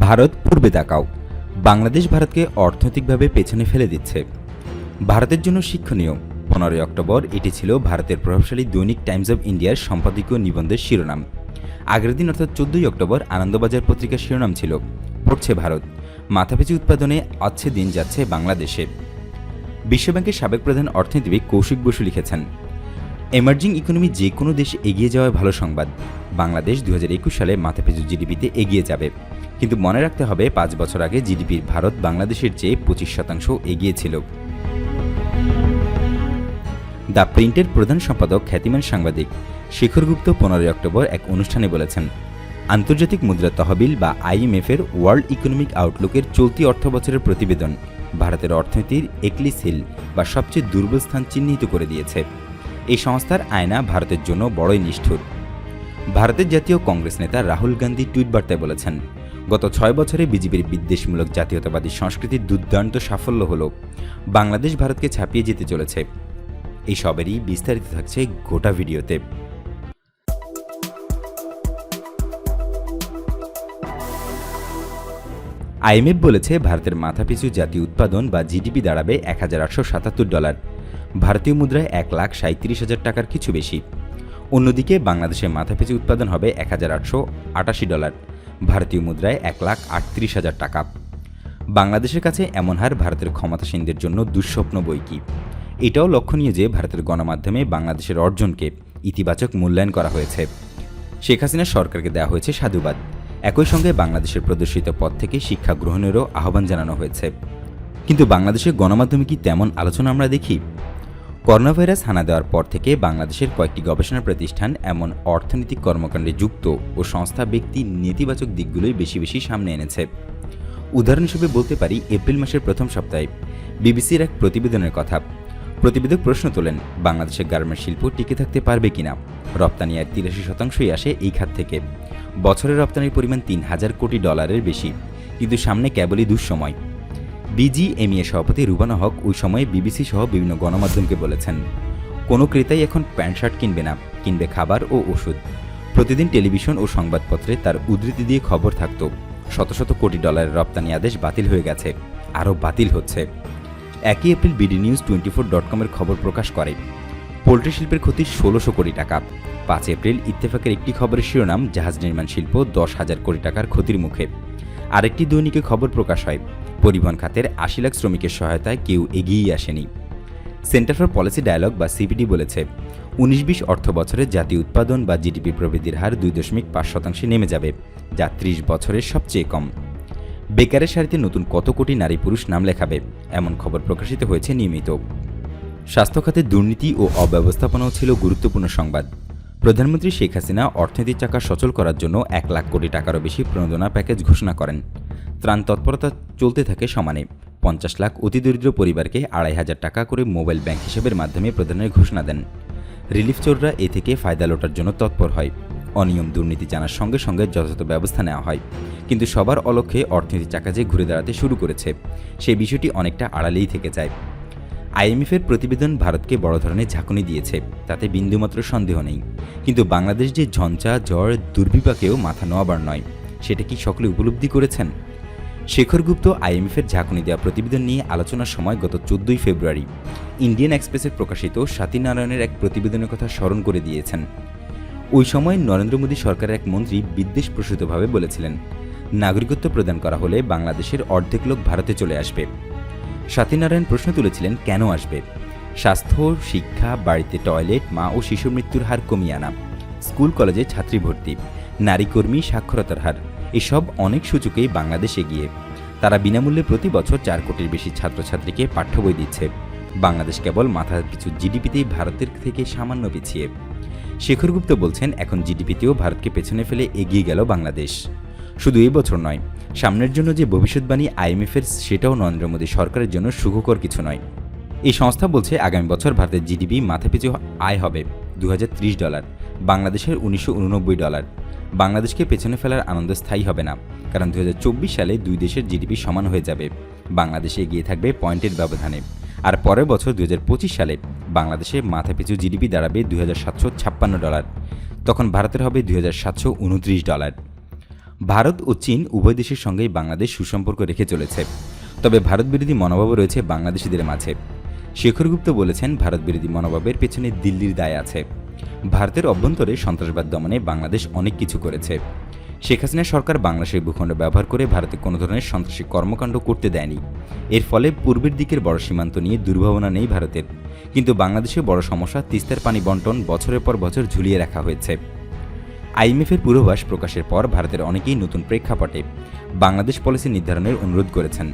ভারত পূর্বে তাকাও। বাংলাদেশ ভারতকে অর্থনৈতিকভাবে পেছনে ফেলে দিচ্ছে। ভারতের জন্য শিক্ষণীয়। পনেরোই অক্টোবর এটি ছিল ভারতের প্রভাবশালী দৈনিক টাইমস অব ইন্ডিয়ার সম্পাদকীয় নিবন্ধের শিরোনাম। আগের দিন অর্থাৎ চোদ্দই অক্টোবর আনন্দবাজার পত্রিকার শিরোনাম ছিল, পড়ছে ভারত। মাথাপিছু উৎপাদনে আছে দিন যাচ্ছে বাংলাদেশে। বিশ্বব্যাংকের সাবেক প্রধান অর্থনীতিবিদ কৌশিক বসু লিখেছেন এমার্জিং ইকোনমি যে কোনো দেশে এগিয়ে যাওয়ার ভালো সংবাদ। বাংলাদেশ দু হাজার একুশ সালে মাথাপিছু জিডিপিতে এগিয়ে যাবে। কিন্তু মনে রাখতে হবে, পাঁচ বছর আগে জিডিপির ভারত বাংলাদেশের চেয়ে পঁচিশ শতাংশ এগিয়ে ছিল। দ্য প্রিন্টের প্রধান সম্পাদক খ্যাতিমান সাংবাদিক শেখর গুপ্ত পনেরোই অক্টোবর এক অনুষ্ঠানে বলেছেন, আন্তর্জাতিক মুদ্রা তহবিল বা আইএমএফের ওয়ার্ল্ড ইকোনমিক আউটলুকের চলতি অর্থবছরের প্রতিবেদন ভারতের অর্থনীতির একলিস হিল বা সবচেয়ে দুর্বল স্থান চিহ্নিত করে দিয়েছে। এই সংস্থার আয়না ভারতের জন্য বড়ই নিষ্ঠুর। ভারতের জাতীয় কংগ্রেস নেতা রাহুল গান্ধী টুইট বার্তায় বলেছেন, গত ছয় বছরে বিজেপির বিদ্বেষমূলক জাতীয়তাবাদী সংস্কৃতির দুর্দান্ত সাফল্য হল, বাংলাদেশ ভারতকে ছাপিয়ে যেতে চলেছে। এই সবেরই বিস্তারিত থাকছে গোটা ভিডিওতে। আইএমএফ বলেছে, ভারতের মাথাপিছু জাতীয় উৎপাদন বা জিডিপি দাঁড়াবে এক হাজার সাতাত্তর ডলার। ভারতীয় মুদ্রায় এক লাখ সাঁত্রিশ হাজার টাকার কিছু বেশি। অন্যদিকে বাংলাদেশের মাথাপিছু উৎপাদন হবে এক হাজার আটশো আটাশি ডলার। ভারতীয় মুদ্রায় এক লাখ আটত্রিশ হাজার টাকা। বাংলাদেশের কাছে এমন হার ভারতের ক্ষমতাসীনদের জন্য দুঃস্বপ্ন বই কি? এটাও লক্ষণীয় যে ভারতের গণমাধ্যমে বাংলাদেশের অর্জনকে ইতিবাচক মূল্যায়ন করা হয়েছে। শেখ হাসিনা সরকারকে দেওয়া হয়েছে সাধুবাদ। একই সঙ্গে বাংলাদেশের প্রদর্শিত পথ থেকে শিক্ষা গ্রহণেরও আহ্বান জানানো হয়েছে। কিন্তু বাংলাদেশের গণমাধ্যমে কি তেমন আলোচনা আমরা দেখি? করোনা ভাইরাস হানা দেওয়ার পর থেকে বাংলাদেশের কয়েকটি গবেষণা প্রতিষ্ঠান এমন অর্থনৈতিক কর্মকাণ্ডে যুক্ত ও সংস্থা ব্যক্তি নেতিবাচক দিকগুলোই বেশি বেশি সামনে এনেছে। উদাহরণ হিসেবে বলতে পারি, এপ্রিল মাসের প্রথম সপ্তাহে বিবিসির এক প্রতিবেদনের কথা। প্রতিবেদক প্রশ্ন তোলেন, বাংলাদেশের গার্মেন্ট শিল্প টিকে থাকতে পারবে কিনা? রপ্তানি আর তিরাশি শতাংশই আসে এই খাত থেকে। বছরের রপ্তানির পরিমাণ তিন হাজার কোটি ডলারের বেশি। কিন্তু সামনে কেবলই দুঃসময়। বিজিএমইএ সভাপতি রুবানা হক ওই সময়ে বিবিসি সহ বিভিন্ন গণমাধ্যমকে বলেছেন, কোনো ক্রেতাই এখন প্যান্ট, শার্ট কিনবে না, কিনবে খাবার ও ওষুধ। প্রতিদিন টেলিভিশন ও সংবাদপত্রে তার উদ্ধৃতি দিয়ে খবর থাকত, শত শত কোটি ডলারের রপ্তানি আদেশ বাতিল হয়ে গেছে, আরও বাতিল হচ্ছে। একই April BD news twenty four dot কমের খবর প্রকাশ করে, পোলট্রি শিল্পের ক্ষতি ষোলোশো কোটি টাকা। পাঁচ এপ্রিল ইত্তেফাকের একটি খবরের শিরোনাম, জাহাজ নির্মাণ শিল্প দশ হাজার কোটি টাকার ক্ষতির মুখে। আরেকটি দৈনিকে খবর প্রকাশ হয় পরিবহন খাতের আশি লাখ শ্রমিকের সহায়তায় কেউ এগিয়েই আসেনি। সেন্টার ফর পলিসি ডায়ালগ বা সিপিডি বলেছে, উনিশ বিশ অর্থ বছরে জাতীয় উৎপাদন বা জিডিপি প্রবৃদ্ধির হার দুই দশমিক পাঁচ শতাংশে নেমে যাবে, যা ত্রিশ বছরের সবচেয়ে কম। বেকারের সারিতে নতুন কত কোটি নারী পুরুষ নাম লেখাবে, এমন খবর প্রকাশিত হয়েছে নিয়মিত। স্বাস্থ্য খাতে দুর্নীতি ও অব্যবস্থাপনাও ছিল গুরুত্বপূর্ণ সংবাদ। প্রধানমন্ত্রী শেখ হাসিনা অর্থনীতির চাকা সচল করার জন্য এক লাখ কোটি টাকারও বেশি প্রণোদনা প্যাকেজ ঘোষণা করেন। ত্রাণ তৎপরতা চলতে থাকে সমানে। পঞ্চাশ লাখ অতিদরিদ্র পরিবারকে আড়াই হাজার টাকা করে মোবাইল ব্যাংক হিসেবের মাধ্যমে প্রদানের ঘোষণা দেন। রিলিফ চোররা এ থেকে ফায়দা লোটার জন্য তৎপর হয়। অনিয়ম দুর্নীতি জানার সঙ্গে সঙ্গে যথাযথ ব্যবস্থা নেওয়া হয়। কিন্তু সবার অলক্ষ্যে অর্থনীতি চাকা যে ঘুরে দাঁড়াতে শুরু করেছে সেই বিষয়টি অনেকটা আড়ালেই থেকে যায়। আইএমএফের প্রতিবেদন ভারতকে বড় ধরনের ঝাঁকুনি দিয়েছে, তাতে বিন্দুমাত্র সন্দেহ নেই। কিন্তু বাংলাদেশ যে ঝঞ্ঝা জ্বর দুর্বিপাকেও মাথা নোয়াবার নয়। সেটা কি সকলে উপলব্ধি করেছেন? শেখর গুপ্ত আইএমএফের ঝাঁকুনি দেওয়া প্রতিবেদন নিয়ে আলোচনার সময় গত চোদ্দই ফেব্রুয়ারি ইন্ডিয়ান এক্সপ্রেসের প্রকাশিত নারায়ণের এক প্রতিবেদনের কথা স্মরণ করে দিয়েছেন। ওই সময় নরেন্দ্র মোদী সরকারের এক মন্ত্রী বিদ্বেষ প্রসূতভাবে বলেছিলেন, নাগরিকত্ব প্রদান করা হলে বাংলাদেশের অর্ধেক লোক ভারতে চলে আসবে। স্বাতীনারায়ণ প্রশ্ন তুলেছিলেন, কেন আসবে? স্বাস্থ্য, শিক্ষা, বাড়িতে টয়লেট, মা ও শিশু মৃত্যুর হার কমিয়ে আনা। স্কুল, কলেজে ছাত্রী ভর্তি। নারী কর্মী সাক্ষরতার হার। এসব অনেক সূচকেই বাংলাদেশ এগিয়ে। তারা বিনামূল্যে প্রতি বছর চার কোটির বেশি ছাত্রছাত্রীকে পাঠ্য বই দিচ্ছে। বাংলাদেশ কেবল মাথা পিছু জিডিপিতেই ভারতের থেকে সামান্য পিছিয়ে। শেখর গুপ্ত বলছেন, এখন জিডিপিতেও ভারতকে পেছনে ফেলে এগিয়ে গেল বাংলাদেশ। শুধু এই বছর নয়, সামনের জন্য যে ভবিষ্যৎবাণী আইএমএফের, সেটাও নরেন্দ্র মোদী সরকারের জন্য সুখকর কিছু নয়। এই সংস্থা বলছে, আগামী বছর ভারতের জিডিপি মাথাপিছু আয় হবে। দুই হাজার ত্রিশ ডলার, বাংলাদেশের উনিশশো উননব্বই ডলার। বাংলাদেশকে পেছনে ফেলার আনন্দ স্থায়ী হবে না, কারণ দুই হাজার চব্বিশ সালে দুই দেশের জিডিপি সমান হয়ে যাবে। বাংলাদেশে এগিয়ে থাকবে পয়েন্টের ব্যবধানে। আর পরের বছর দুই হাজার পঁচিশ সালে বাংলাদেশে মাথাপিছু জিডিপি দাঁড়াবে দুই হাজার সাতশো ছাপ্পান্ন ডলার। তখন ভারতের হবে দুই হাজার সাতশো উনত্রিশ ডলার। ভারত ও চীন উভয় দেশের সঙ্গেই বাংলাদেশ সুসম্পর্ক রেখে চলেছে। তবে ভারত বিরোধী মনোভাবও রয়েছে বাংলাদেশিদের মাঝে। শেখর গুপ্ত বলেছেন, ভারত বিরোধী মনোভাবের পেছনে দিল্লির দায় আছে। ভারতের অভ্যন্তরে সন্ত্রাসবাদ দমনে বাংলাদেশ অনেক কিছু করেছে। শেখ হাসিনা সরকার বাংলাদেশের ভূখণ্ড ব্যবহার করে ভারতে কোনো ধরনের সন্ত্রাসী কর্মকাণ্ড করতে দেয়নি। এর ফলে পূর্বের দিকের বড় সীমান্ত নিয়ে দুর্ভাবনা নেই ভারতের। কিন্তু বাংলাদেশে বড় সমস্যা, তিস্তার পানি বন্টন বছরের পর বছর ঝুলিয়ে রাখা হয়েছে। আইএমএফের পূর্বাভাস প্রকাশের পর ভারতের অনেকেই নতুন প্রেক্ষাপটে বাংলাদেশ পলিসি নির্ধারণের অনুরোধ করেছেন।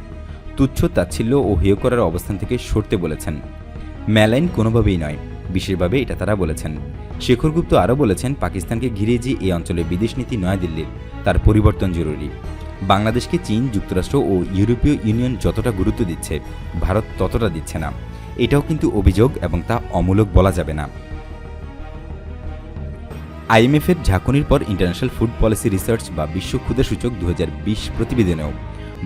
তুচ্ছ তাচ্ছিল্য ও হেয় করার অবস্থান থেকে সরতে বলেছেন। মেলাইন কোনোভাবেই নয়, বিশেষভাবে এটা তারা বলেছেন। শেখর গুপ্ত আরও বলেছেন, পাকিস্তানকে ঘিরে যে এই অঞ্চলে বিদেশ নীতি নয়াদিল্লির, তার পরিবর্তন জরুরি। বাংলাদেশকে চীন, যুক্তরাষ্ট্র ও ইউরোপীয় ইউনিয়ন যতটা গুরুত্ব দিচ্ছে, ভারত ততটা দিচ্ছে না। এটাও কিন্তু অভিযোগ এবং তা অমূলক বলা যাবে না। আইএমএফের ঝাঁকুনির পর ইন্টারন্যাশনাল ফুড পলিসি রিসার্চ বা বিশ্ব ক্ষুদা সূচক দু হাজার বিশ প্রতিবেদনেও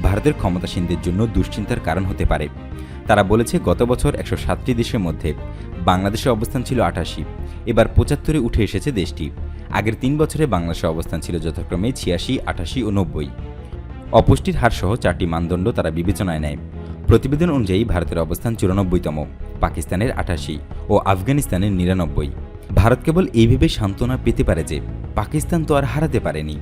ভারতের ক্ষমতাসীনদের জন্য দুশ্চিন্তার কারণ হতে পারে। তারা বলেছে, গত বছর একশো সাতটি দেশের মধ্যে বাংলাদেশের অবস্থান ছিল আটাশি, এবার পঁচাত্তরে উঠে এসেছে দেশটি। আগের তিন বছরে বাংলাদেশের অবস্থান ছিল যথাক্রমে ছিয়াশি, আটাশি ও নব্বই। অপুষ্টির হার সহ চারটি মানদণ্ড তারা বিবেচনায় নেয়। প্রতিবেদন অনুযায়ী ভারতের অবস্থান চুরানব্বইতম, পাকিস্তানের আটাশি ও আফগানিস্তানের নিরানব্বই। ভারত কেবল এইভাবে সান্ত্বনা পেতে পারে যে, পাকিস্তান তো আর হারাতে পারেনি।